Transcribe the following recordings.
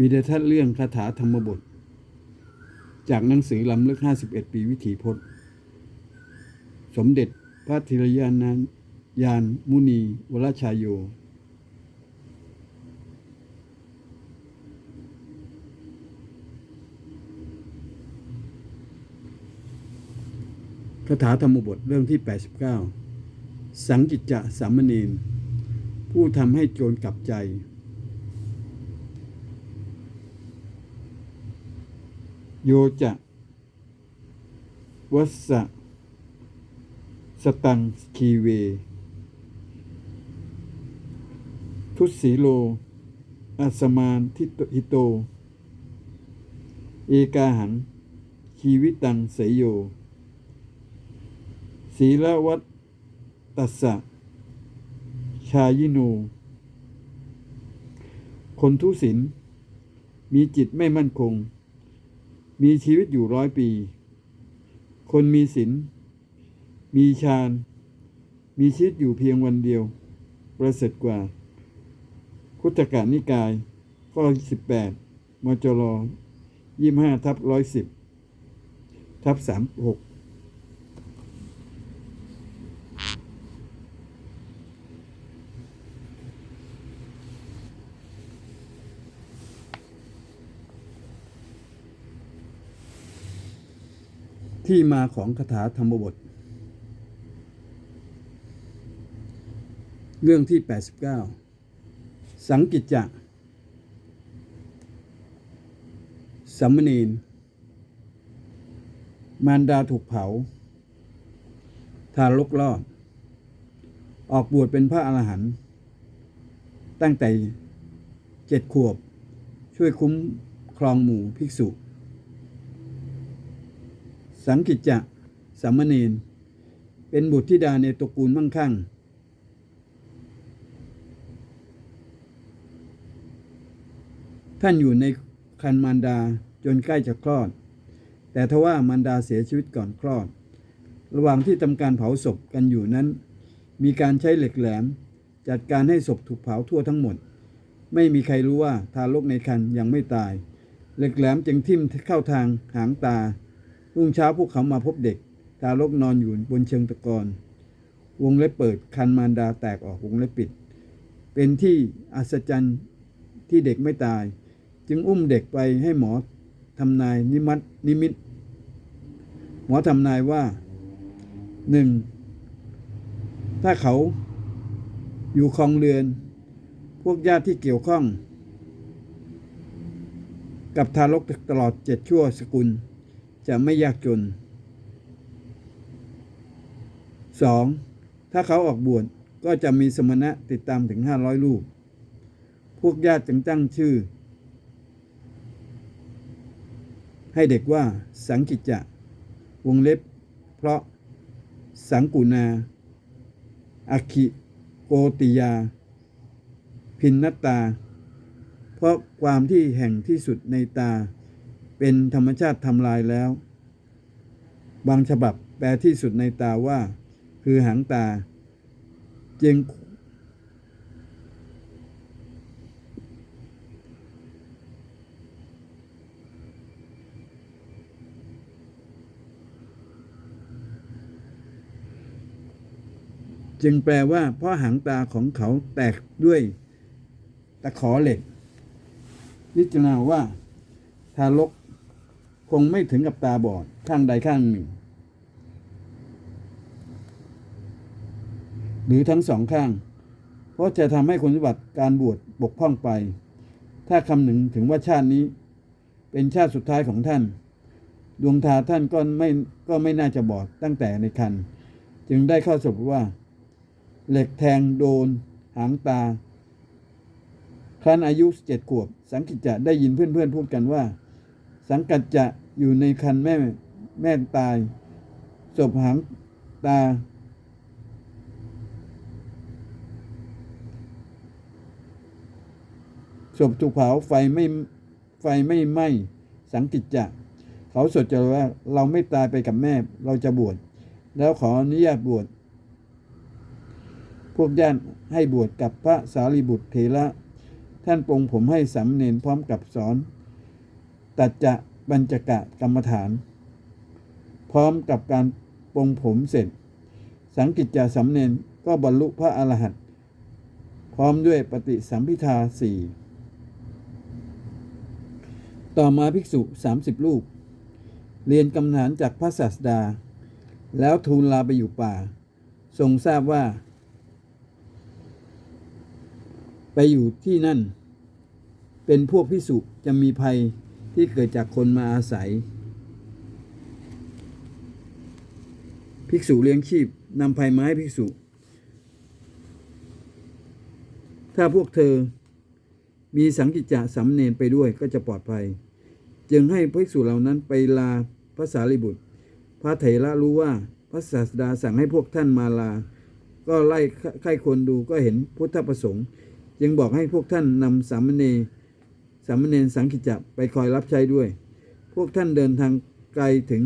วิดีทัศน์เรื่องคาถาธรรมบท จากหนังสือลำลึก 51 ปีวิถีพจน์ สมเด็จพระธิรยานานยานมุนี วรชายโย คาถาธรรมบทเรื่องที่ 89 สังกิจจะสามเณรผู้ทำให้โจรกลับใจ โยจะวัสสะสตังคีเว ทุสีโลอัสมานทิโตหิโต เอกาหัง ชีวิตังเสยโย ศีลวัตตัสสะ ชายิโน คนทุศิลมีจิตไม่มั่นคง มีชีวิตอยู่ร้อยปี คนมีศีลมีฌานมีชีวิตอยู่เพียงวันเดียว ประเสริฐกว่าพุทธกานิกายข้อ18มจร25ทับ110ทับ36 ที่มาของคาถาธรรมบท เรื่องที่ 89 สังกิจจะสัมมณีนมารดาถูกเผา ทารกรอด ออกบวชเป็นพระอรหันต์ตั้งแต่เจ็ดขวบ ช่วยคุ้มครองหมู่ภิกษุ สังกิจจะสามเณรเป็นบุตรธิดาในตระกูลมั่งคั่ง ท่านอยู่ในคันมารดาจนใกล้จะคลอด แต่ทว่ามารดาเสียชีวิตก่อนคลอด ระหว่างที่ทำการเผาศพกันอยู่นั้น มีการใช้เหล็กแหลม จัดการให้ศพถูกเผาทั่วทั้งหมด ไม่มีใครรู้ว่าทารกในคันยังไม่ตาย เหล็กแหลมจึงทิ่มเข้าทางหางตา รุ่งเช้าพวกเขามาพบเด็ก ทารกนอนอยู่บนเชิงตะกอนวงเล็บเปิดคันมารดาแตกออกวงเล็บปิด เป็นที่อัศจรรย์ที่เด็กไม่ตาย จึงอุ้มเด็กไปให้หมอทำนายนิมัตนิมิต หมอทำนายว่าหนึ่งถ้าเขาอยู่คลองเรือน พวกญาติที่เกี่ยวข้อง กับทารกตลอดเจ็ดชั่วสกุล จะไม่ยากจน 2. ถ้าเขาออกบวชก็จะมีสมณะติดตามถึง 500ลูกพวกญาติจึงตั้งชื่อ ให้เด็กว่าสังกิจจะ วงเล็บ เพราะสังกุณาอาคิโกติยา พินนตา เพราะความที่แห่งที่สุดในตา เป็นธรรมชาติทำลายแล้ว บางฉบับแปลที่สุดในตาว่า คือหางตา จึง จึงแปลว่า เพราะหางตาของเขาแตกด้วยตะขอเหล็กพิจารณาว่าทารก คงไม่ถึงกับตาบอดข้างใดข้างหนึ่ง หรือทั้งสองข้าง เพราะจะทำให้คุณสมบัติการบวชบกพร่องไป ถ้าคำหนึ่งถึงว่าชาตินี้ เป็นชาติสุดท้ายของท่าน ดวงตาท่านก็ไม่ก็ไม่น่าจะบอดตั้งแต่ในคันจึงได้ข้อสรุปว่า เหล็กแทงโดน หางตาครั้นอายุเจ็ดขวบ สังกิจจะได้ยินเพื่อนๆพูดกันว่า สังกัจจะอยู่ในคันแม่แม่ตาย ศพหางตา ศพถูกเผาไฟไม่ไฟไม่ไหม้สังกิจจะ เขาสดใจว่าเราไม่ตายไปกับแม่เราจะบวชแล้วขออนุญาตบวชพวกญาติให้บวชกับพระสารีบุตรเถระท่านปรงผมให้สามเณรพร้อมกับสอน ตัดจะบัญจกะกรรมฐาน พร้อมกับการปรงผมเสร็จ สังกิจจาสำเนนก็บรรลุพระอรหันต์พร้อมด้วยปฏิสัมพิทาสี่ต่อมาภิกษุ 30รูปเรียนกำนานจากพระศาสดา แล้วทูลลาไปอยู่ป่า ทรงทราบว่า ไปอยู่ที่นั่น เป็นพวกพิสุจะมีภัย ที่เกิดจากคนมาอาศัย ภิกษุเลี้ยงชีพนำภัยมาให้ภิกษุ ถ้าพวกเธอมีสังกิจจะสำเนนไปด้วยก็จะปลอดภัย จึงให้ภิกษุเหล่านั้นไปลาพระสารีบุตร พระเถระรู้ว่าพระศาสดาสั่งให้พวกท่านมาลา ก็ไล่ใครคนดูก็เห็นพุทธประสงค์ จึงบอกให้พวกท่านนำสามเณร สามเณรสังกิจจะไปคอยรับใช้ด้วย พวกท่านเดินทางไกลถึง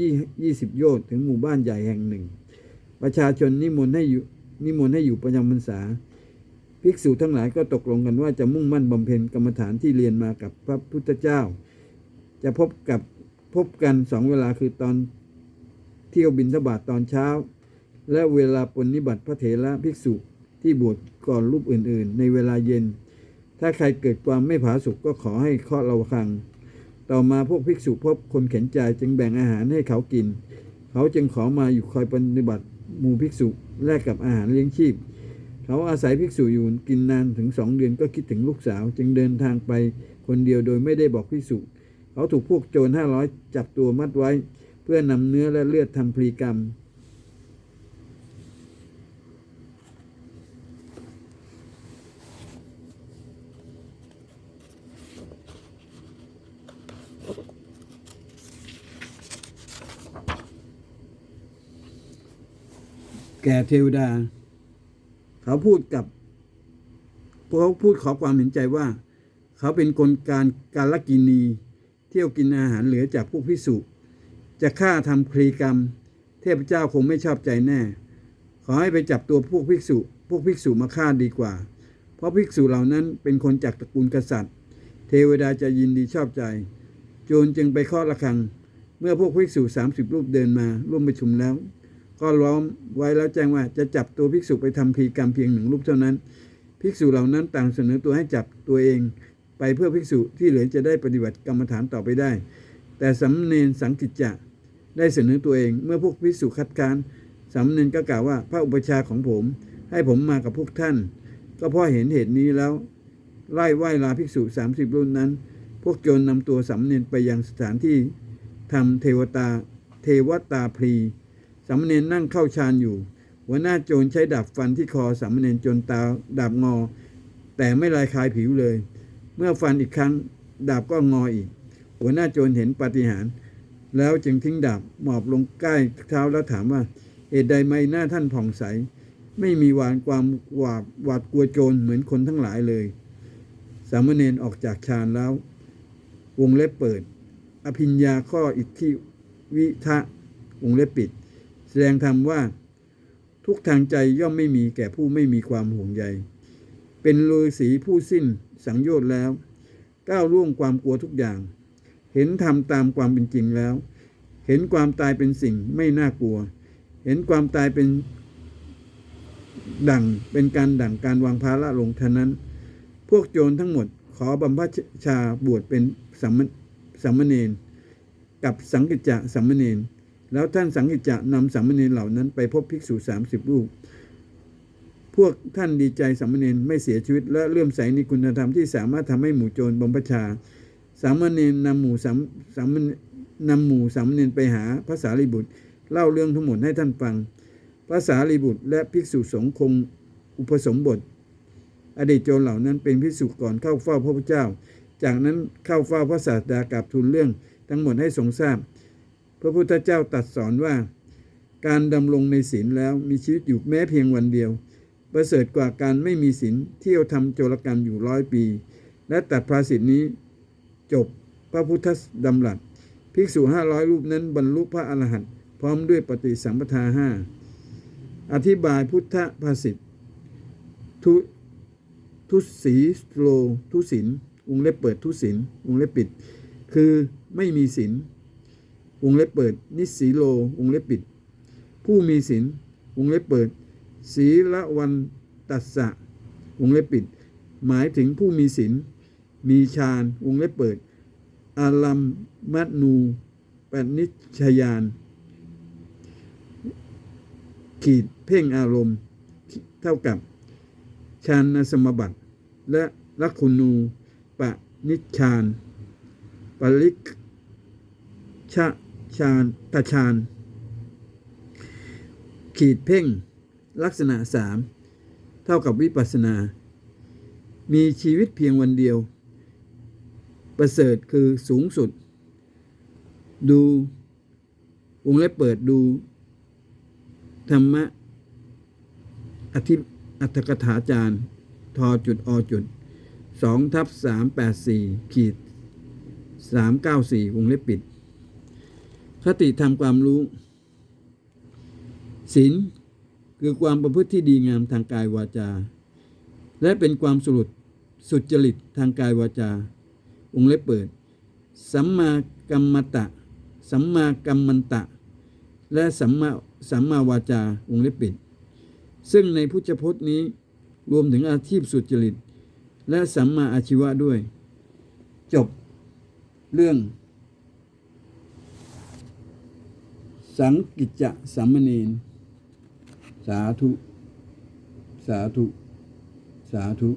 220 โยชน์ถึงหมู่บ้านใหญ่แห่งหนึ่ง ประชาชนนิมนต์ให้อยู่นิมนต์ให้อยู่ประจำพรรษา ภิกษุทั้งหลายก็ตกลงกันว่าจะมุ่งมั่นบำเพ็ญกรรมฐานที่เรียนมากับพระพุทธเจ้า จะพบกับพบกันสองเวลาคือตอนเที่ยวบินทบาทตอนเช้า และเวลาปนนิบัติพระเถระภิกษุที่บวชก่อนรูปอื่น ๆ ในเวลาเย็น ถ้าใครเกิดความไม่ผาสุกก็ขอให้เคาะระฆัง ต่อมาพวกภิกษุพบคนเข็นใจจึงแบ่งอาหารให้เขากิน เขาจึงขอมาอยู่คอยปฏิบัติหมู่ภิกษุแลกกับอาหารเลี้ยงชีพ เขาอาศัยภิกษุอยู่กินนานถึงสองเดือนก็คิดถึงลูกสาว จึงเดินทางไปคนเดียวโดยไม่ได้บอกภิกษุ เขาถูกพวกโจรห้าร้อยจับตัวมัดไว้ เพื่อนำเนื้อและเลือดทำพลีกรรม แก่เทวดา เขาพูดกับเขาพูดขอความเห็นใจว่า เขาเป็นคนการการลกินี เที่ยวกินอาหารเหลือจากพวกพิสุจะฆ่าทำคลีกรรม เทพเจ้าคงไม่ชอบใจแน่ ขอให้ไปจับตัวพวกภิกษุ พวกภิกษุมาฆ่าดีกว่า เพราะภิกษุเหล่านั้นเป็นคนจากตระกูลกษัตริย์ เทวดาจะยินดีชอบใจ โจรจึงไปเคาะระฆัง เมื่อพวกภิกษุสามสิบรูปเดินมาร่วมประชุมแล้ว ก็ล้อมไว้แล้วแจ้งว่าจะจับตัวภิกษุไปทำพีกรรมเพียงหนึ่งรูปเท่านั้น ภิกษุเหล่านั้นต่างเสนอตัวให้จับตัวเอง ไปเพื่อภิกษุที่เหลือจะได้ปฏิบัติกรรมฐานต่อไปได้ แต่สำเนนสังกิจจะได้เสนอตัวเองเมื่อพวกภิกษุคัดค้านสำเนนก็กล่าวว่าพระอุปชาของผม ให้ผมมากับพวกท่าน ก็เพราะเห็นเหตุนี้แล้วไล่ไหว้ลาภิกษุ 30 รุ่นนั้น พวกโจรนำตัวสำเนนไปยังสถานที่ทำเทวตาเทวตาพรีามเณรนั่งเข้าฌานอยู่ หัวหน้าโจรใช้ดาบฟันที่คอสามเณรจนตาดาบงอ แต่ไม่ลายคายผิวเลย เมื่อฟันอีกครั้ง ดาบก็งออีก หัวหน้าโจรเห็นปาฏิหาริย์แล้วจึงทิ้งดาบหมอบลงใกล้เท้าแล้วถามว่าเหตุใดไม่หน้าท่านผ่องใส ไม่มีหวานความหวาดหวาดกลัวโจรเหมือนคนทั้งหลายเลย สามเณรออกจากฌานแล้ว วงเล็บเปิด อภิญญาข้ออิทธิวิทะวงเล็บปิด แสดงธรรมว่า ทุกทางใจย่อมไม่มีแก่ผู้ไม่มีความห่วงใย เป็นฤาษีผู้สิ้นสังโยชน์แล้ว ก้าวล่วงความกลัวทุกอย่าง เห็นธรรมตามความเป็นจริงแล้ว เห็นความตายเป็นสิ่งไม่น่ากลัว เห็นความตายเป็นดั่งเป็นการดั่งการวางภาระลงเท่านั้น พวกโจรทั้งหมดขอบำพชาบวชเป็นสัมมสัมมเนนกับสังกิจจะสัมมเนน แล้วท่านสังกิจจะนำสามเณรเหล่านั้นไปพบภิกษุสามสิบรูป พวกท่านดีใจสามเณรไม่เสียชีวิต และเลื่อมใสในคุณธรรมที่สามารถทำให้หมู่โจรบำพชา สามเณรนำหมู่สามสามนำหมู่สามเณรไปหาพระสารีบุตร เล่าเรื่องทั้งหมดให้ท่านฟัง พระสารีบุตร และภิกษุสงฆ์คงอุปสมบท อดีตโจรเหล่านั้นเป็นภิกษุก่อนเข้าเฝ้าพระพุทธเจ้า จากนั้นเข้าเฝ้าพระศาสดากราบทูลเรื่องทั้งหมดให้ทรงทราบ พระพุทธเจ้าตรัสสอนว่า การดำรงในศีลแล้วมีชีวิตอยู่แม้เพียงวันเดียว ประเสริฐกว่าการไม่มีศีลเที่ยวทำโจรกรรมอยู่ร้อยปี และตัดภาษิตนี้จบพระพุทธดำรัสภิกษุห้าร้อยรูปนั้นบรรลุพระอรหันต์พร้อมด้วยปฏิสัมปทาห้าอธิบายพุทธภาษิตทุทุศีโลทุศินวงเล็บเปิดทุศินวงเล็บปิด คือไม่มีศีล วงเล็บเปิด นิสีโล วงเล็บปิด ผู้มีศีลวงเล็บเปิด ศีละวันตัสสะ วงเล็บปิด หมายถึงผู้มีศีล มีฌาน วงเล็บเปิด อารัมมัตนูปนิชยาน ขีดเพ่งอารมณ์ เท่ากับฌานสมบัติ และลักขุณูปนิชฌานปริกชะ ฌานตฌานขีดเพ่งลักษณะสามเท่ากับวิปัสสนา มีชีวิตเพียงวันเดียว ประเสริฐคือสูงสุด ดูวงเล็บเปิดดู ธรรมะ อธิอัตถกถาจารย์ ทอจุดอจุดสองทับสามแปดสี่ขีดสามเก้าสี่วงเล็บปิด คติธรรมความรู้ศีลคือความประพฤติที่ดีงามทางกายวาจา และเป็นความสุดสุจริตทางกายวาจาวงเล็บเปิด สัมมากัมมตะ สัมมากัมมันตะ และสัมมาสัมมาวาจาวงเล็บปิด ซึ่งในพุทธพจน์นี้รวมถึงอาชีพสุจริต และสัมมาอาชีวะด้วย จบเรื่อง สังกิจจะสัมมเนนสาธุ สาธุ สาธุ